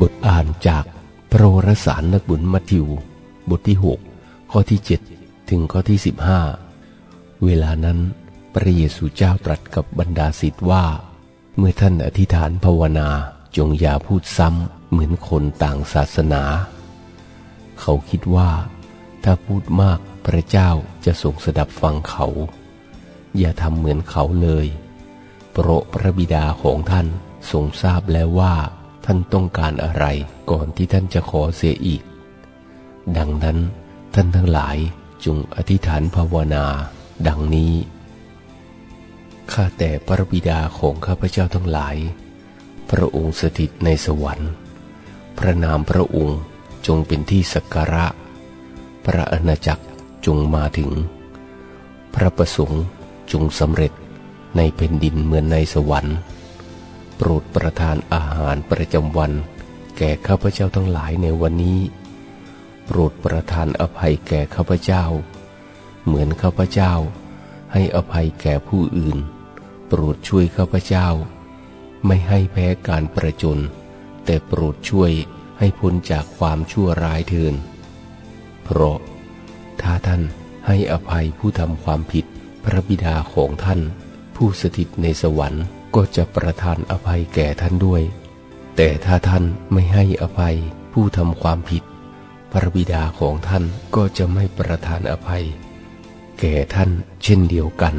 บทอ่านจากพระวรสารนักบุญมัทธิว บทที่ 6 ข้อที่ 7 ถึงข้อที่ 15 เวลานั้นพระเยซูเจ้าตรัสกับบรรดาศิษย์ว่า เมื่อท่านอธิษฐานภาวนาจงอย่าพูดซ้ำเหมือนคนต่างศาสนา เขาคิดว่า ถ้าพูดมากพระเจ้าจะทรงสดับฟังเขา อย่าทำเหมือนเขาเลย เพราะพระบิดาของท่านทรงทราบแล้วว่า ท่านต้องการอะไรก่อนที่ท่านจะขอเสียอีก ดังนั้นท่านทั้งหลายจงอธิษฐานภาวนา ดังนี้ ข้าแต่พระบิดาของข้าพเจ้าทั้งหลาย พระองค์สถิตในสวรรค์ พระนามพระองค์จงเป็นที่สักการะ พระอาณาจักรจงมาถึง พระประสงค์จงสำเร็จในแผ่นดินเหมือนในสวรรค์ โปรดประทานอาหารประจำวัน แก่ข้าพเจ้าทั้งหลายในวันนี้ โปรดประทานอภัยแก่ข้าพเจ้า เหมือนข้าพเจ้า ให้อภัยแก่ผู้อื่น โปรดช่วยข้าพเจ้า ไม่ให้แพ้การประจน แต่โปรดช่วยให้พ้นจากความชั่วร้ายเถิน เพราะ ถ้าท่านให้อภัยผู้ทำความผิดพระบิดาของท่าน ผู้สถิตในสวรรค์ ก็จะประทานอภัยแก่ท่านด้วย แต่ถ้าท่านไม่ให้อภัยผู้ทำความผิด พระบิดาของท่านก็จะไม่ประทานอภัย แก่ท่านเช่นเดียวกัน